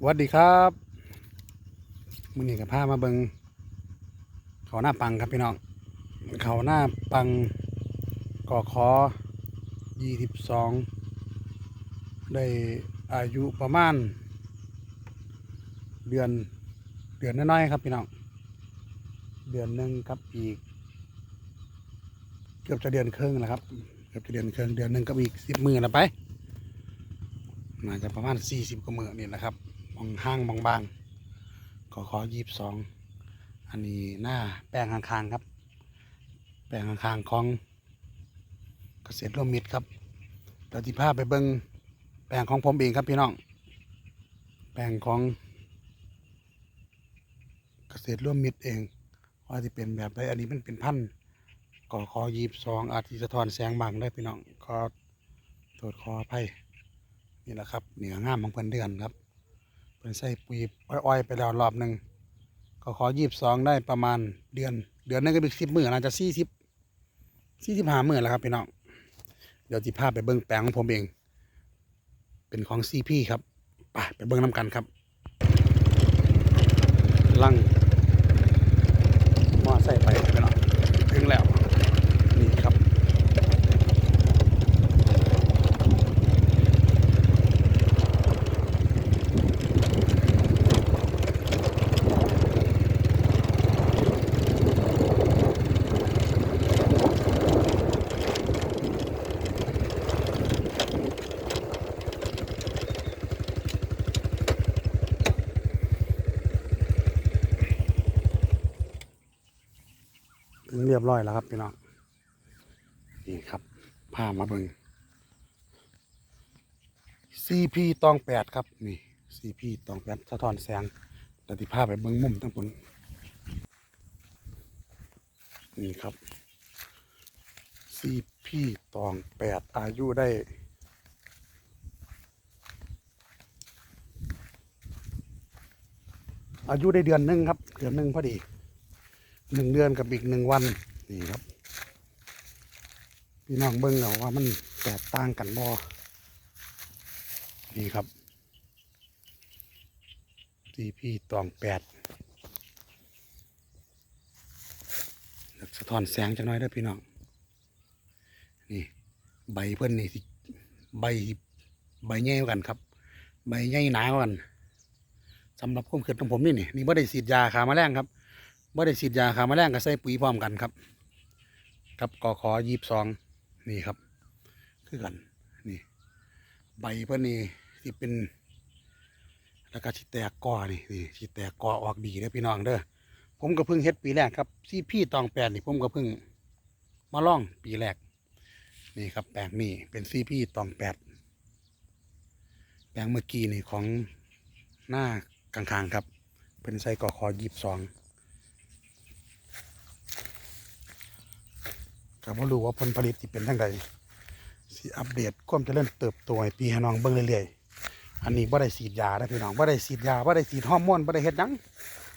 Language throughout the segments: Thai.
สวัสดีครับมือนี้กับพามาเบิงเขาหน้าปังครับพี่น้องเขาหน้าปังก่อคอยี่สิบสองได้อายุประมาณ เดือนเดือนน้อยๆครับพี่น้อง เดือนหนึ่งครับอีก เกือบจะเดือนครึ่งแล้วครับ เกือบจะเดือนครึ่งเดือนหนึ่งกับอีกสิบมือละไปน่าจะประมาณสี่สิบกว่ามือนี่นะครับ มองห้างบางบางๆขอขอยีบสองอันนี้หน้าแปลงข้างๆครับ แปลงข้างๆของเกษตรร่วมมิตรครับเดี๋ยวที่พาไปเบิ้งแปลงของผมเองครับพี่น้อง แปลงของเกษตรร่วมมิตรเอง ว่าที่เป็นแบบใดอันนี้มันเป็นพันก่อคอยีบสองอาทิสะท้อนแสงบางได้พี่น้องขอโทษขออภัยนี่แหละครับเหนืองามของเพิ่นเดือนครับ ใส่ปุ๋ยอ้อยๆไปแล้วรอบหนึ่งก็ขอยีบสองได้ประมาณเดือน เดือนนึงก็เป็นสิบมื้อน่าจจะสี่สิบสี่สิบห้ามื้อแล้วครับพี่น้องเดี๋ยวจิพาไปเบิ้งแปลงของผมเอง เป็นของซีพีครับไปไปเบิ้งน้ำกันครับลังมอใส่ไปพี่น้องถึงแล้วนี่ครับ ถึง เรียบร้อยแล้วครับพี่น้องนี่ครับพามาเบิง CP ตองแปดครับนี่ CP ตองแปดสะท้อนแสงแต่ที่พาไปเบิงมุมทั้งบนนี่ครับ CP ตองแปดอายุได้อายุได้เดือนหนึ่งครับ เดือนหนึ่งพอดี หนึ่งเดือนกับอีกหนึ่งวันนี่ครับ พี่น้องเบิ้งเอาว่ามันแตกต่างกันบ่นี่ครับทีพี่ตองแปดสะท้อนแสงจังน้อยเด้พี่น้องนี่ ใบเพิ่อนนี่ใบใบใหญ่กันครับ ใบใหญ่หนากันสำหรับความเกิดของผมนี่นี่นี่บ่ได้ฉีดยาขาแมลงครับ บ่ได้ฉีดยาขาแมลงก็ใส่ปุ๋ยพร้อมกันครับกับกอขอยีบสองนี่ครับ คือกันนี่ ใบเพื่อนี่ที่เป็น แล้วก็ชิแตกกอนี่นี่ชิแตกกอออกดีเด้อพี่น้องเด้อผมก็เพิ่งเฮ็ดปีแรกครับซีพี่ตองแปดนี่ผมก็เพิ่งมาล่องปีแรกนี่ครับแปลงนี่เป็นซีพี่ตองแปดแปลงเมื่อกี้นี่ของหน้ากลางๆครับ เป็นไส้กอคอยีบสอง ก็บ่รู้ว่าผลผลิตที่เป็นทั้งใดสิอัปเดตความเจริญเติบโตให้พี่ให้น้องเบิ่งเรื่อยๆอันนี้บ่ได้ฉีดยานะพี่น้องบ่ได้ฉีดยาบ่ได้ฉีดฮอร์โมนบ่ได้เฮ็ดหยัง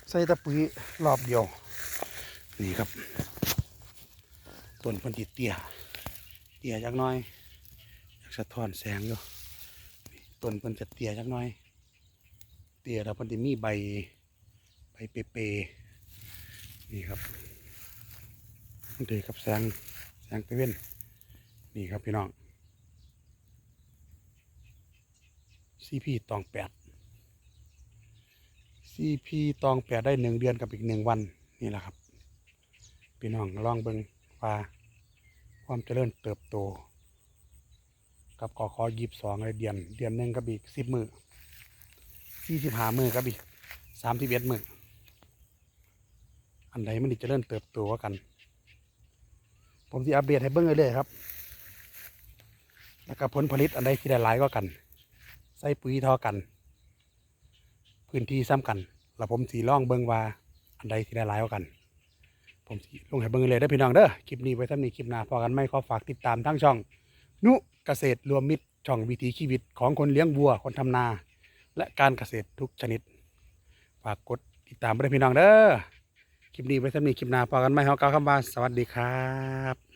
ใส่ต่ปุ๋ยรอบเดียว นี่ครับต้นพิ่นสิเตี้ยเตี้ยจักน่อยอยากสะท้อนแสงอยู่ต้นพิ่นจะเตี้ยจักน่อย เตี้ยแล้วพิ่นสิมีใบใบเปรย์นี่ครับดีครับแสง แสงตะเวนนี่ครับพี่น้องซีพีตองแปดซีพีตองแปดได้หนึ่งเดือนกับอีกหนึ่งวันนี่แหละครับ พี่น้องลองเบิ่งว่าความเจริญเติบโต กับกอคอยีบสองในเดือน เดือนหนึ่งกับอีกสิบมือสี่สิบห้ามือกับอีกสามสิบเอ็ดมืออันใดมันดีเจริญเติบโตกัน ผมจะอัปเดตให้เบิ้งเรื่อยๆครับ แล้วก็ผลผลิตอันใดที่ได้หลายก็กัน ใส่ปุ๋ยท่ากัน พื้นที่ซ้ำกัน แล้วผมสีล่องเบิ้งว่าอันใดที่ได้หลายก็กัน ผมสีลงให้เบิ้งเลยได้พี่น้องเด้อ คลิปนี้ไว้ท่านนี้คลิปหน้าพอกันไม่ขอฝากติดตามทั้งช่อง นุเกษตรรวมมิตรช่องวิถีชีวิตของคนเลี้ยงวัว คนทำนา และการเกษตรทุกชนิด ฝากกดติดตามไปด้วยพี่น้องเด้อ คลิปนี้ไว้ท่านนี้คลิปหน้าพอกันไม่ขอกล่าวคำว่าสวัสดีครับ